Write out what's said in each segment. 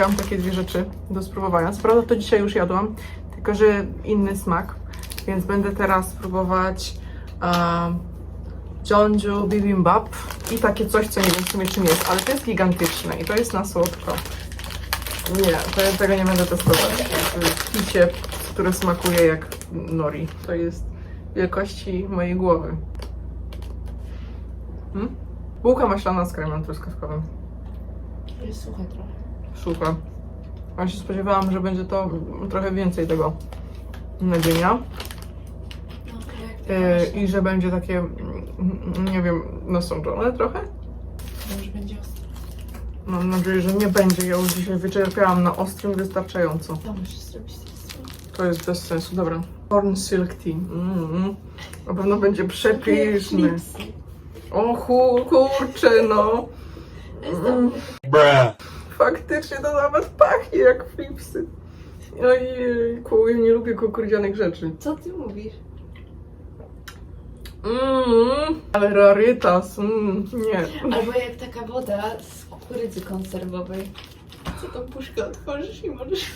Wzięłam takie dwie rzeczy do spróbowania. Co prawda to dzisiaj już jadłam, tylko że inny smak, więc będę teraz próbować um, Bibimbap i takie coś, co nie wiem w sumie czym jest, ale to jest gigantyczne i to jest na słodko. Nie, ja tego nie będę testować. Picie, które smakuje jak nori. To jest wielkości mojej głowy. Hmm? Bułka maślana z kremem truskawkowym. Jest suche trochę. Super. Ja się spodziewałam, że będzie to trochę więcej tego nadzienia yy, to i że będzie takie, mm, nie wiem, nasączone trochę. Może będzie ostro. Mam nadzieję, że nie będzie. Ja już dzisiaj wyczerpiałam na ostrym wystarczająco. To musisz zrobić. To jest bez sensu. Dobra. Corn Silk Tea. Mm, na pewno będzie przepyszny. O kurczę, no. Mm. Faktycznie to nawet pachnie jak flipsy. Ojejku, ja nie lubię kukurydzianych rzeczy. Co ty mówisz? Mmm, ale rarytas, mm, nie. Albo jak taka woda z kukurydzy konserwowej. Co tą puszkę otworzysz i możesz...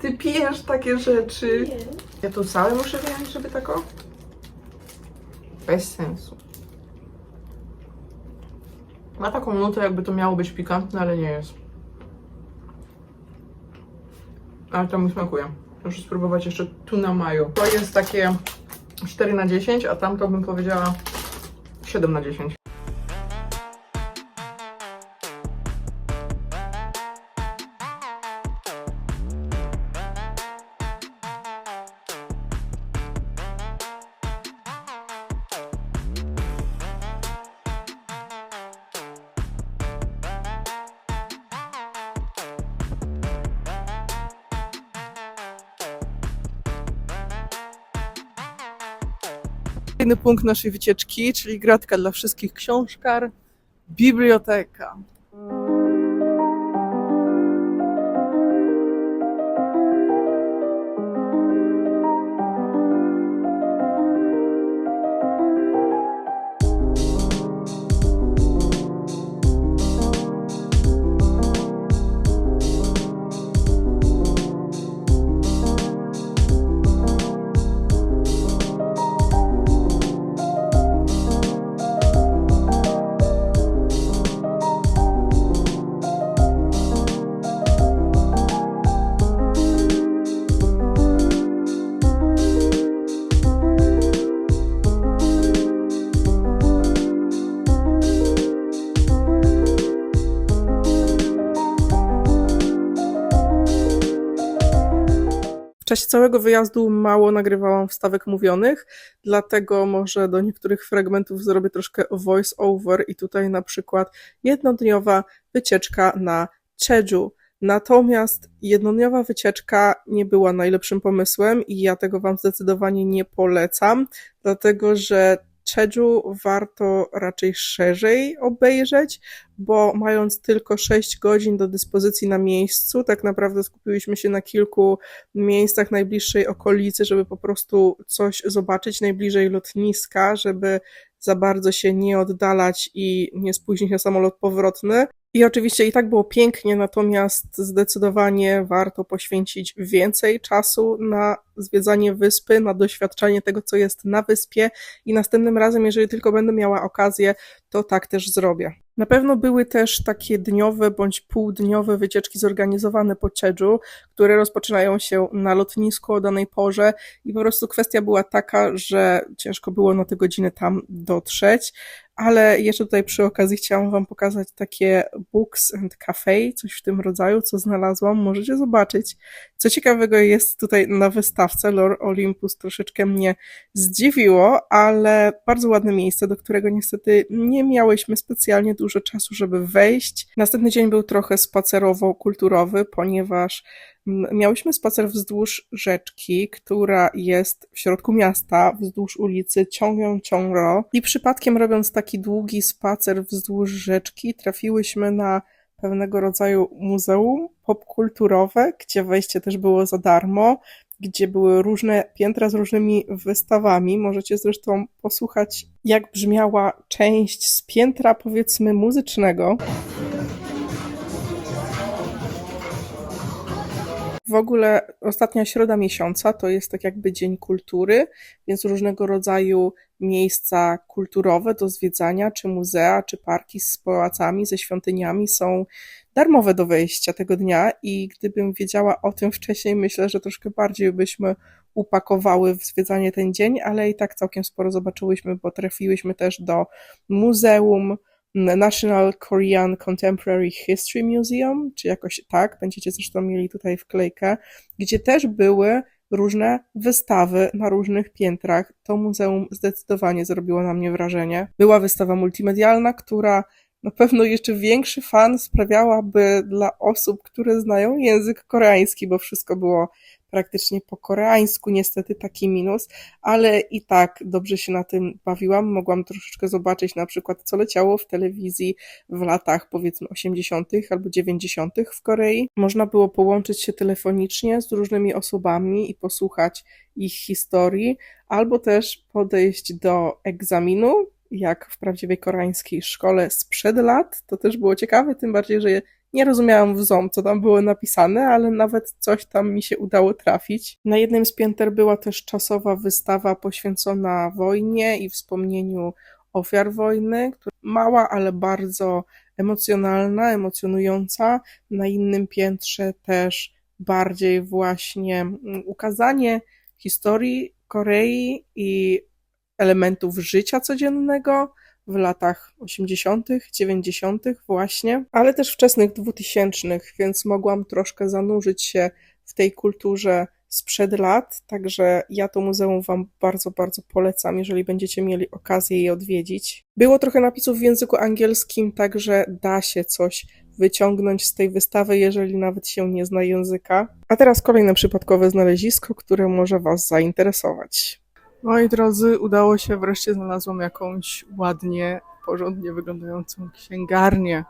Ty pijesz takie rzeczy. Nie. Ja tu całe muszę wyjąć, żeby tak o? Bez sensu. Ma taką nutę, jakby to miało być pikantne, ale nie jest. Ale to mi smakuje. Muszę spróbować jeszcze tuna mayo. To jest takie 4 na 10, a tamto bym powiedziała 7 na 10. Kolejny punkt naszej wycieczki, czyli gratka dla wszystkich książkar, biblioteka. Czasie całego wyjazdu mało nagrywałam wstawek mówionych, dlatego może do niektórych fragmentów zrobię troszkę voice over i tutaj na przykład jednodniowa wycieczka na Jeju. Natomiast jednodniowa wycieczka nie była najlepszym pomysłem i ja tego Wam zdecydowanie nie polecam, dlatego że Jeju warto raczej szerzej obejrzeć, bo mając tylko 6 godzin do dyspozycji na miejscu, tak naprawdę skupiłyśmy się na kilku miejscach najbliższej okolicy, żeby po prostu coś zobaczyć najbliżej lotniska, żeby za bardzo się nie oddalać i nie spóźnić na samolot powrotny. I oczywiście i tak było pięknie, natomiast zdecydowanie warto poświęcić więcej czasu na zwiedzanie wyspy, na doświadczanie tego, co jest na wyspie. I następnym razem, jeżeli tylko będę miała okazję, to tak też zrobię. Na pewno były też takie dniowe bądź półdniowe wycieczki zorganizowane po Jeju, które rozpoczynają się na lotnisku o danej porze. I po prostu kwestia była taka, że ciężko było na te godziny tam dotrzeć, ale jeszcze tutaj przy okazji chciałam Wam pokazać takie Books and Cafe, coś w tym rodzaju, co znalazłam, możecie zobaczyć. Co ciekawego jest tutaj na wystawce, Lore Olympus troszeczkę mnie zdziwiło, ale bardzo ładne miejsce, do którego niestety nie miałyśmy specjalnie dużo czasu, żeby wejść. Następny dzień był trochę spacerowo-kulturowy, ponieważ miałyśmy spacer wzdłuż rzeczki, która jest w środku miasta, wzdłuż ulicy Ciągną-Ciągro i przypadkiem robiąc taki długi spacer wzdłuż rzeczki trafiłyśmy na pewnego rodzaju muzeum popkulturowe, gdzie wejście też było za darmo, gdzie były różne piętra z różnymi wystawami. Możecie zresztą posłuchać, jak brzmiała część z piętra, powiedzmy, muzycznego. W ogóle ostatnia środa miesiąca to jest tak jakby Dzień Kultury, więc różnego rodzaju miejsca kulturowe do zwiedzania, czy muzea, czy parki z pałacami, ze świątyniami są darmowe do wejścia tego dnia i gdybym wiedziała o tym wcześniej, myślę, że troszkę bardziej byśmy upakowały w zwiedzanie ten dzień, ale i tak całkiem sporo zobaczyłyśmy, bo trafiłyśmy też do Muzeum National Korean Contemporary History Museum, czy jakoś tak, będziecie zresztą mieli tutaj wklejkę, gdzie też były różne wystawy na różnych piętrach. To muzeum zdecydowanie zrobiło na mnie wrażenie. Była wystawa multimedialna, która na pewno jeszcze większy fan sprawiałaby dla osób, które znają język koreański, bo wszystko było praktycznie po koreańsku, niestety taki minus, ale i tak dobrze się na tym bawiłam. Mogłam troszeczkę zobaczyć na przykład, co leciało w telewizji w latach powiedzmy 80. albo 90. w Korei. Można było połączyć się telefonicznie z różnymi osobami i posłuchać ich historii, albo też podejść do egzaminu, jak w prawdziwej koreańskiej szkole sprzed lat. To też było ciekawe, tym bardziej, że nie rozumiałam w ZOM, co tam było napisane, ale nawet coś tam mi się udało trafić. Na jednym z pięter była też czasowa wystawa poświęcona wojnie i wspomnieniu ofiar wojny. która- Mała, ale bardzo emocjonalna, emocjonująca. Na innym piętrze też bardziej właśnie mm, ukazanie historii Korei i elementów życia codziennego w latach 80., 90. właśnie, ale też wczesnych 2000., więc mogłam troszkę zanurzyć się w tej kulturze sprzed lat, także ja to muzeum Wam bardzo, bardzo polecam, jeżeli będziecie mieli okazję je odwiedzić. Było trochę napisów w języku angielskim, także da się coś wyciągnąć z tej wystawy, jeżeli nawet się nie zna języka. A teraz kolejne przypadkowe znalezisko, które może Was zainteresować. Moi drodzy, udało się, wreszcie znalazłam jakąś ładnie, porządnie wyglądającą księgarnię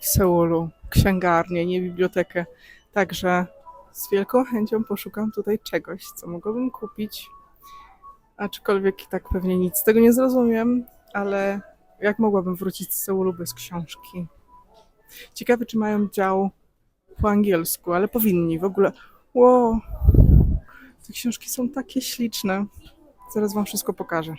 w Seulu. Księgarnię, nie bibliotekę. Także z wielką chęcią poszukam tutaj czegoś, co mogłabym kupić. Aczkolwiek i tak pewnie nic z tego nie zrozumiem, ale jak mogłabym wrócić z Seulu bez książki? Ciekawe, czy mają dział po angielsku, ale powinni w ogóle. Wow, te książki są takie śliczne. Zaraz Wam wszystko pokażę.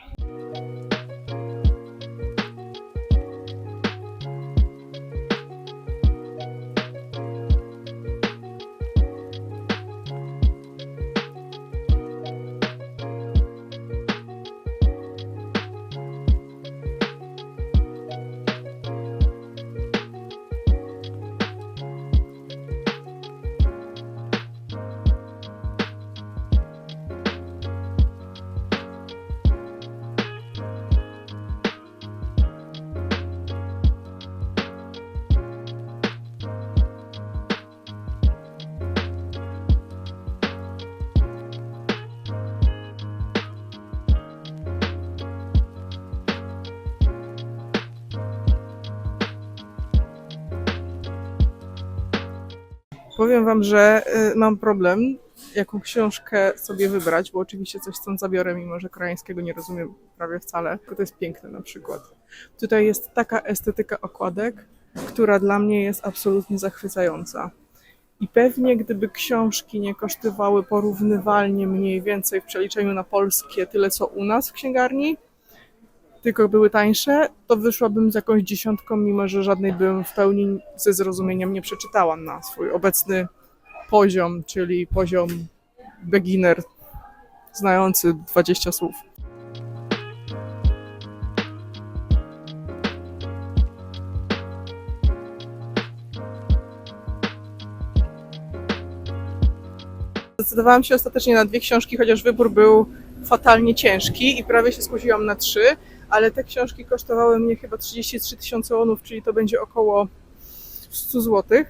Powiem Wam, że y, mam problem, jaką książkę sobie wybrać, bo oczywiście coś stąd zabiorę, mimo że koreańskiego nie rozumiem prawie wcale. Tylko to jest piękne na przykład. Tutaj jest taka estetyka okładek, która dla mnie jest absolutnie zachwycająca. I pewnie gdyby książki nie kosztowały porównywalnie mniej więcej w przeliczeniu na polskie tyle co u nas w księgarni, tylko były tańsze, to wyszłabym z jakąś dziesiątką, mimo że żadnej bym w pełni ze zrozumieniem nie przeczytała na swój obecny poziom, czyli poziom beginner, znający 20 słów. Zdecydowałam się ostatecznie na dwie książki, chociaż wybór był fatalnie ciężki i prawie się skusiłam na trzy, ale te książki kosztowały mnie chyba 33 tysiące onów, czyli to będzie około 100 zł,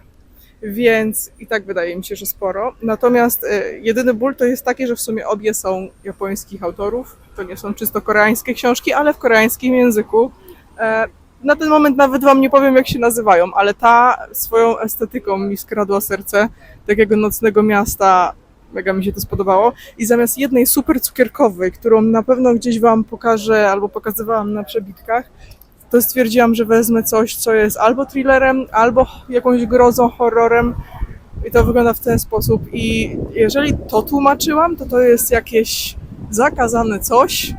więc i tak wydaje mi się, że sporo. Natomiast e, jedyny ból to jest taki, że w sumie obie są japońskich autorów. To nie są czysto koreańskie książki, ale w koreańskim języku. E, Na ten moment nawet Wam nie powiem, jak się nazywają, ale ta swoją estetyką mi skradła serce takiego nocnego miasta. Mega mi się to spodobało. I zamiast jednej super cukierkowej, którą na pewno gdzieś Wam pokażę albo pokazywałam na przebitkach, to stwierdziłam, że wezmę coś, co jest albo thrillerem, albo jakąś grozą, horrorem. I to wygląda w ten sposób. I jeżeli to tłumaczyłam, to to jest jakieś zakazane coś,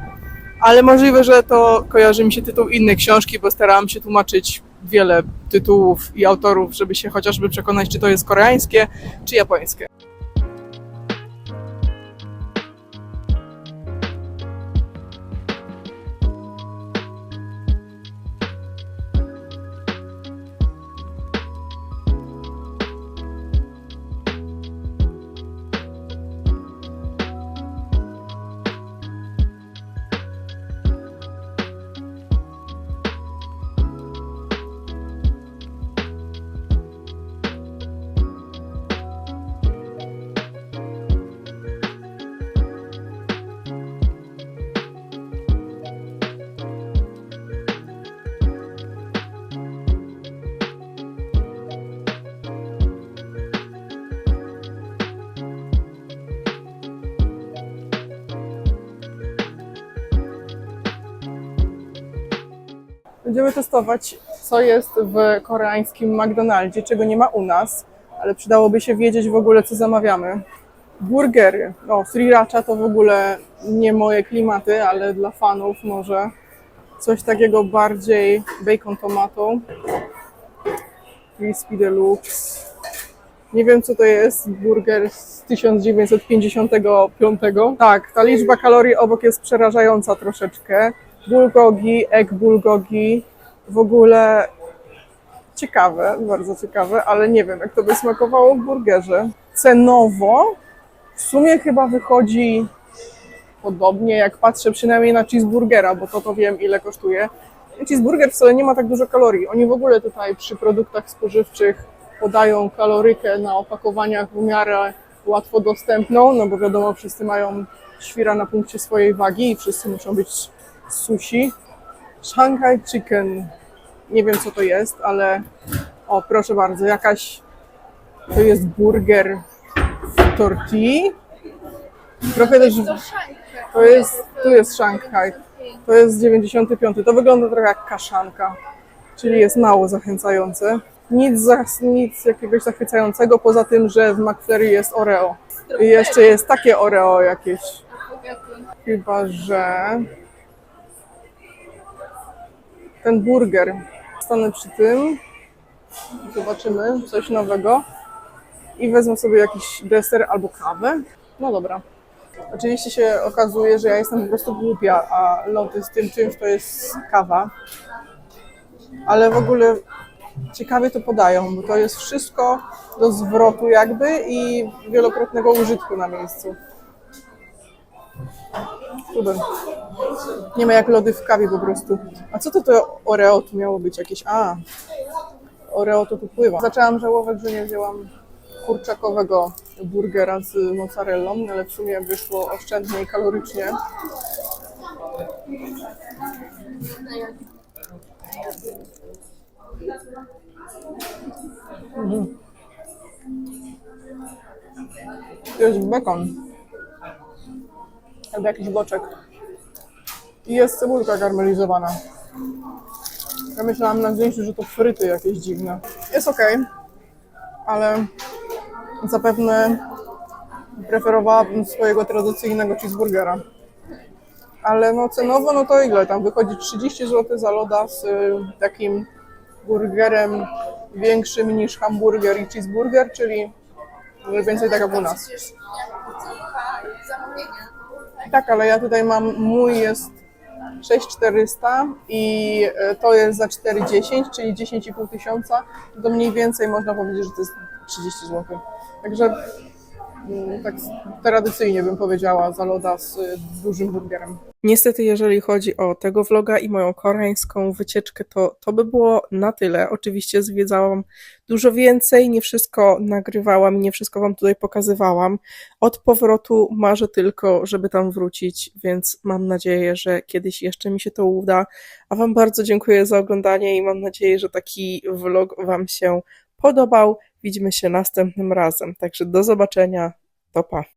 ale możliwe, że to kojarzy mi się tytuł innej książki, bo starałam się tłumaczyć wiele tytułów i autorów, żeby się chociażby przekonać, czy to jest koreańskie, czy japońskie. Będziemy testować, co jest w koreańskim McDonaldzie, czego nie ma u nas, ale przydałoby się wiedzieć w ogóle, co zamawiamy. Burgery. No, sriracha to w ogóle nie moje klimaty, ale dla fanów może coś takiego bardziej bacon tomato. Crispy Deluxe. Nie wiem, co to jest. Burger z 1955. Tak, ta liczba kalorii obok jest przerażająca troszeczkę. Bulgogi, egg bulgogi. W ogóle ciekawe, bardzo ciekawe, ale nie wiem, jak to by smakowało w burgerze. Cenowo w sumie chyba wychodzi podobnie, jak patrzę przynajmniej na cheeseburgera, bo to to wiem, ile kosztuje. Cheeseburger wcale nie ma tak dużo kalorii. Oni w ogóle tutaj przy produktach spożywczych podają kalorykę na opakowaniach w miarę łatwo dostępną, no bo wiadomo, wszyscy mają świra na punkcie swojej wagi i wszyscy muszą być sushi. Shanghai Chicken. Nie wiem, co to jest, ale o, proszę bardzo, jakaś to jest burger w. Trochę też to jest, tu jest Shanghai. To jest 95. To wygląda trochę jak kaszanka, czyli jest mało zachęcające. Nic, za, nic jakiegoś zachwycającego, poza tym, że w McFlurry jest Oreo. I jeszcze jest takie Oreo jakieś. Chyba, że ten burger. Stanę przy tym. Zobaczymy coś nowego. I wezmę sobie jakiś deser albo kawę. No dobra. Oczywiście się okazuje, że ja jestem po prostu głupia, a lody z tym czymś to jest kawa. Ale w ogóle ciekawie to podają, bo to jest wszystko do zwrotu jakby i wielokrotnego użytku na miejscu. Super. Nie ma jak lody w kawie po prostu. A co to to Oreo tu miało być jakieś? A, Oreo to tu pływa. Zaczęłam żałować, że nie wzięłam kurczakowego burgera z mozzarellą, ale w sumie wyszło oszczędnie i kalorycznie. Mhm. To jest bekon. Albo jakiś boczek. I jest cebulka karmelizowana. Ja myślałam na zdjęciu, że to fryty jakieś dziwne. Jest ok, ale zapewne preferowałabym swojego tradycyjnego cheeseburgera. Ale no cenowo, no to ile? Tam wychodzi 30 zł za loda z y, takim burgerem większym niż hamburger i cheeseburger, czyli mniej więcej tak jak u nas. Tak, ale ja tutaj mam, mój jest 6400 i e, to jest za 4,10, czyli 10,5 tysiąca, to mniej więcej można powiedzieć, że to jest 30 zł. Także tak tradycyjnie bym powiedziała za loda z y, dużym burgerem. Niestety, jeżeli chodzi o tego vloga i moją koreańską wycieczkę, to to by było na tyle. Oczywiście zwiedzałam dużo więcej, nie wszystko nagrywałam, nie wszystko Wam tutaj pokazywałam. Od powrotu marzę tylko, żeby tam wrócić, więc mam nadzieję, że kiedyś jeszcze mi się to uda. A Wam bardzo dziękuję za oglądanie i mam nadzieję, że taki vlog Wam się podobał. Widzimy się następnym razem. Także do zobaczenia. To pa.